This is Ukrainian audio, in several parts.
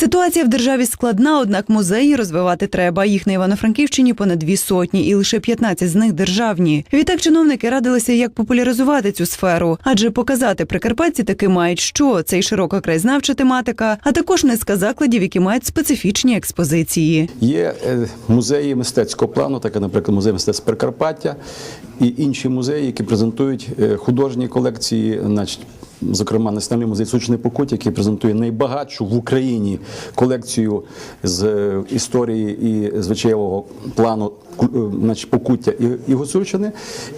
Ситуація в державі складна, однак музеї розвивати треба. Їх на Івано-Франківщині понад дві сотні, і лише 15 з них державні. Відтак чиновники радилися, як популяризувати цю сферу, адже показати прикарпатці таки мають що це й широка краєзнавча тематика, а також низка закладів, які мають специфічні експозиції. Є е, музеї мистецького плану, так як, наприклад, музей мистецтв Прикарпаття і інші музеї, які презентують е, художні колекції, значить. Зокрема, Національний музей Сучний Покуття, який презентує найбагатшу в Україні колекцію з е, історії і звичайного плану е, значить, Покуття і, і Гуцульщини.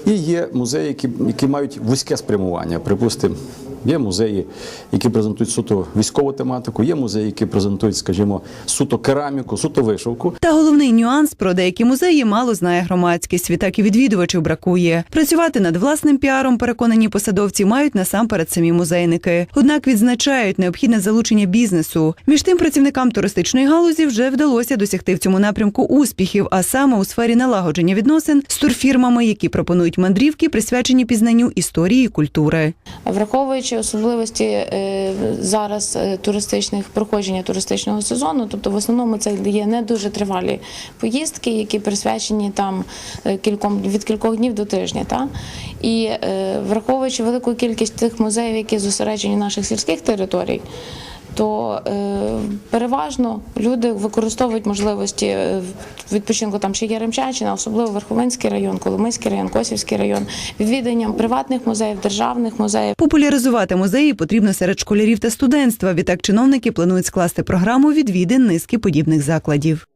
І є музеї, які, які мають вузьке спрямування. Припустимо, є музеї, які презентують суто військову тематику, є музеї, які презентують, скажімо, суто кераміку, суто вишивку. Та головний нюанс про деякі музеї мало знає громадськість. Відтак і відвідувачів бракує. Працювати над власним піаром, переконані посадовці, мають насамперед самі музейники. Однак відзначають необхідне залучення бізнесу. Між тим працівникам туристичної галузі вже вдалося досягти в цьому напрямку успіхів, а саме у сфері налагодження відносин з турфірмами, які пропонують мандрівки, присвячені пізнанню історії і культури. Враховуючи особливості е, зараз е, туристичних проходження туристичного сезону, тобто в основному це є не дуже тривалі поїздки, які присвячені там е, кільком від кількох днів до тижня. Та? І враховуючи велику кількість тих музеїв, які зосереджені наших сільських територій. То е, переважно люди використовують можливості е, відпочинку там ще є Ремчанщина, особливо Верховинський район, Коломийський район, Косівський район, відвіданням приватних музеїв, державних музеїв. Популяризувати музеї потрібно серед школярів та студентства. Відтак чиновники планують скласти програму відвідин низки подібних закладів.